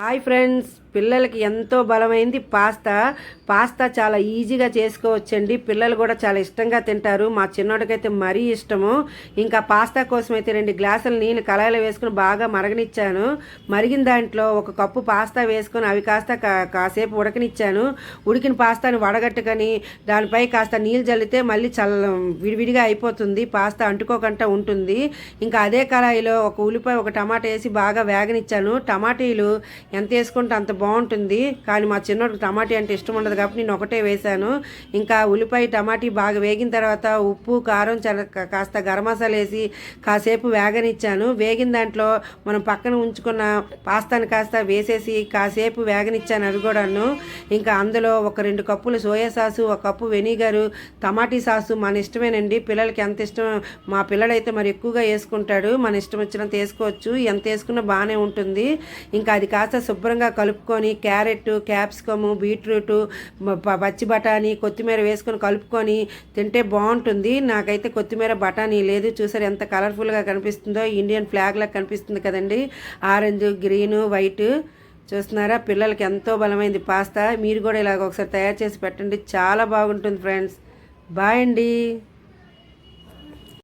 Hi friends పిల్లలకి ఎంతో బలమైంది pasta. Pasta చాలా ఈజీగా చేసుకోవచ్చండి. పిల్లలు కూడా చాలా ఇష్టంగా తింటారు. మా చిన్నోడికైతే మరీ ఇష్టము. ఇంకా పాస్తా కోసం అయితే రెండు గ్లాసులు నీళ్ళు కళాయిలో వేసుకుని బాగా మరగనిచ్చాను. మరిగిన దాంట్లో ఒక కప్పు పాస్తా వేసుకొని అవి కాస్త కా- కాసేపు ఉడకనిచ్చాను. ఉడికిన పాస్తాని వడగట్టుకొని దానిపై కాస్త నీళ్ళు చల్లితే మళ్ళీ చల్ల విడివిడిగా అయిపోతుంది. పాస్తా అంటుకోకుండా ఉంటుంది. ఇంకా అదే కళాయిలో ఒక ఉల్లిపాయ ఒక టమాటా వేసి బాగా వేగనిచ్చాను. టమాటీలు ఎంత వేసుకుంటే అంత బాగుంటుంది. కానీ మా చిన్నోడికి టమాటీ అంటే ఇష్టం ఉండదు కాబట్టి నేను ఒకటే వేశాను. ఇంకా ఉల్లిపాయ టమాటీ బాగా వేగిన తర్వాత ఉప్పు కారం చ కాస్త గరం మసాలా వేసి కాసేపు వేగనిచ్చాను. వేగిన దాంట్లో మనం పక్కన ఉంచుకున్న పాస్తాను కాస్త వేసేసి కాసేపు వేగనిచ్చాను అవి కూడాను. ఇంకా అందులో ఒక రెండు కప్పులు సోయా సాసు ఒక కప్పు వెనిగరు టమాటీ సాసు మన ఇష్టమేనండి. పిల్లలకి ఎంత ఇష్టం మా పిల్లడైతే మరి ఎక్కువగా వేసుకుంటాడు. మన ఇష్టం వచ్చినంత వేసుకోవచ్చు. ఎంత వేసుకున్నా బాగానే ఉంటుంది. ఇంకా అది కాస్త శుభ్రంగా కలుపుకొని క్యారెట్ క్యాప్సికము బీట్రూటు పచ్చి బఠానీ కొత్తిమీర వేసుకొని కలుపుకొని తింటే బాగుంటుంది. నాకైతే కొత్తిమీర బఠానీ లేదు. చూసారు ఎంత కలర్ఫుల్గా కనిపిస్తుందో. ఇండియన్ ఫ్లాగ్ లాగా కనిపిస్తుంది కదండి. Orange green white. చూస్తున్నారా? పిల్లలకి ఎంతో బలమైంది పాస్తా. మీరు కూడా ఇలాగ ఒకసారి తయారు చేసి పెట్టండి. చాలా బాగుంటుంది ఫ్రెండ్స్. బాయ్ అండి.